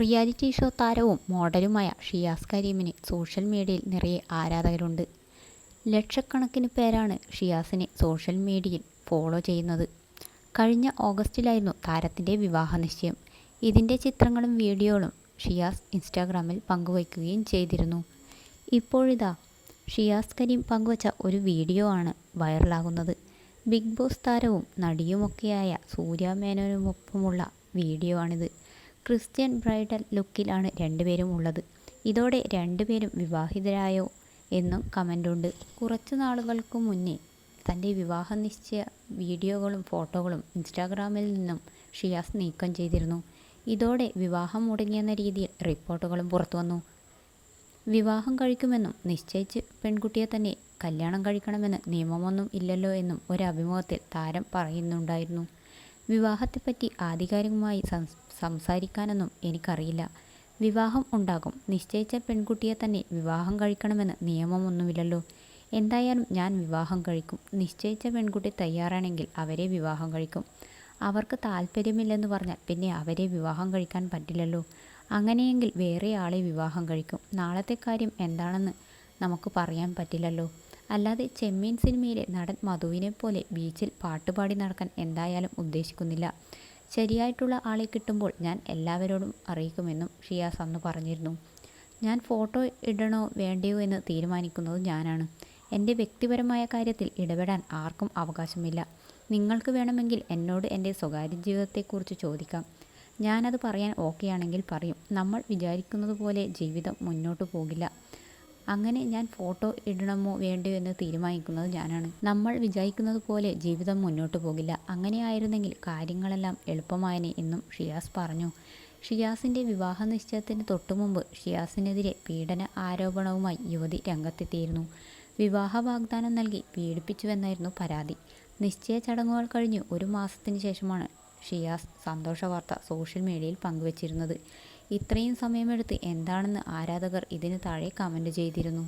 Reality show താരവും മോഡലുമായ Shiyas കരീമിന് social മീഡിയയിൽ നിറയെ ആരാധകരുണ്ട്. ലക്ഷക്കണക്കിന് പേരാണ് ഷിയാസിനെ സോഷ്യൽ മീഡിയയിൽ ഫോളോ ചെയ്യുന്നത്. കഴിഞ്ഞ ഓഗസ്റ്റിലായിരുന്നു താരത്തിന്റെ വിവാഹ നിശ്ചയം. ഇതിന്റെ ചിത്രങ്ങളും വീഡിയോകളും ഷിയാസ് ഇൻസ്റ്റാഗ്രാമിൽ പങ്കുവയ്ക്കുകയും ചെയ്തിരുന്നു. ഇപ്പോഴിതാ ഷിയാസ് കരീം പങ്കുവച്ച ഒരു വീഡിയോ ആണ് വൈറലാകുന്നത്. ബിഗ് ബോസ് താരവും നടിയുമൊക്കെയായ സൂര്യ മേനോനുമൊപ്പമുള്ള വീഡിയോ ആണിത്. ക്രിസ്ത്യൻ ബ്രൈഡൽ ലുക്കിലാണ് രണ്ടുപേരും ഉള്ളത്. ഇതോടെ രണ്ടുപേരും വിവാഹിതരായോ എന്നും കമന്റുണ്ട് കുറച്ച് നാളുകൾക്ക് മുന്നേ തന്റെ വിവാഹ നിശ്ചയ വീഡിയോകളും ഫോട്ടോകളും ഇൻസ്റ്റാഗ്രാമിൽ നിന്നും ഷിയാസ് നീക്കം ചെയ്തിരുന്നു. ഇതോടെ വിവാഹം മുടങ്ങിയെന്ന രീതിയിൽ റിപ്പോർട്ടുകളും പുറത്തുവന്നു. വിവാഹം കഴിക്കുമെന്നും നിശ്ചയിച്ച് പെൺകുട്ടിയെ തന്നെ കല്യാണം കഴിക്കണമെന്ന് നിയമമൊന്നും ഇല്ലല്ലോ എന്നും ഒരു അഭിമുഖത്തിൽ താരം പറയുന്നുണ്ടായിരുന്നു. വിവാഹത്തെപ്പറ്റി ആധികാരികമായി സംസാരിക്കാനൊന്നും എനിക്കറിയില്ല. വിവാഹം ഉണ്ടാകും. നിശ്ചയിച്ച പെൺകുട്ടിയെ തന്നെ വിവാഹം കഴിക്കണമെന്ന് നിയമമൊന്നുമില്ലല്ലോ. എന്തായാലും ഞാൻ വിവാഹം കഴിക്കും. നിശ്ചയിച്ച പെൺകുട്ടി തയ്യാറാണെങ്കിൽ അവരെ വിവാഹം കഴിക്കും. അവർക്ക് താല്പര്യമില്ലെന്ന് പറഞ്ഞാൽ പിന്നെ അവരെ വിവാഹം കഴിക്കാൻ പറ്റില്ലല്ലോ. അങ്ങനെയെങ്കിൽ വേറെ ആളെ വിവാഹം കഴിക്കും. നാളത്തെ കാര്യം എന്താണെന്ന് നമുക്ക് പറയാൻ പറ്റില്ലല്ലോ. അല്ലാതെ ചെമ്മീൻ സിനിമയിലെ നടൻ മധുവിനെ പോലെ ബീച്ചിൽ പാട്ടുപാടി നടക്കാൻ എന്തായാലും ഉദ്ദേശിക്കുന്നില്ല. ശരിയായിട്ടുള്ള ആളെ കിട്ടുമ്പോൾ ഞാൻ എല്ലാവരോടും അറിയിക്കുമെന്നും ഷിയാസ് അന്ന് പറഞ്ഞിരുന്നു. ഞാൻ ഫോട്ടോ ഇടണോ വേണ്ടയോ എന്ന് തീരുമാനിക്കുന്നത് ഞാനാണ്. എന്റെ വ്യക്തിപരമായ കാര്യത്തിൽ ഇടപെടാൻ ആർക്കും അവകാശമില്ല. നിങ്ങൾക്ക് വേണമെങ്കിൽ എന്നോട് എന്റെ സ്വകാര്യ ജീവിതത്തെക്കുറിച്ച് ചോദിക്കാം. ഞാനത് പറയാൻ ഓക്കെയാണെങ്കിൽ പറയും. നമ്മൾ വിചാരിക്കുന്നത് പോലെ ജീവിതം മുന്നോട്ട് പോകില്ല. അങ്ങനെ ഞാൻ ഫോട്ടോ ഇടണമോ വേണ്ടയോ എന്ന് തീരുമാനിക്കുന്നത് ഞാനാണ്. നമ്മൾ വിചാരിക്കുന്നത് പോലെ ജീവിതം മുന്നോട്ട് പോകില്ല. അങ്ങനെയായിരുന്നെങ്കിൽ കാര്യങ്ങളെല്ലാം എളുപ്പമായനെ എന്നും ഷിയാസ് പറഞ്ഞു. ഷിയാസിന്റെ വിവാഹ നിശ്ചയത്തിന് തൊട്ടുമുമ്പ് ഷിയാസിനെതിരെ പീഡന ആരോപണവുമായി യുവതി രംഗത്തെത്തിയിരുന്നു. വിവാഹ വാഗ്ദാനം നൽകി പീഡിപ്പിച്ചുവെന്നായിരുന്നു പരാതി. നിശ്ചയ ചടങ്ങുകൾ കഴിഞ്ഞ് ഒരു മാസത്തിന് ശേഷമാണ് ഷിയാസ് സന്തോഷ വാർത്ത സോഷ്യൽ മീഡിയയിൽ പങ്കുവച്ചിരുന്നത്. ഇത്രയും സമയമെടുത്ത് എന്താണെന്ന് ആരാധകർ ഇതിന് താഴെ കമന്റ് ചെയ്തിരുന്നു.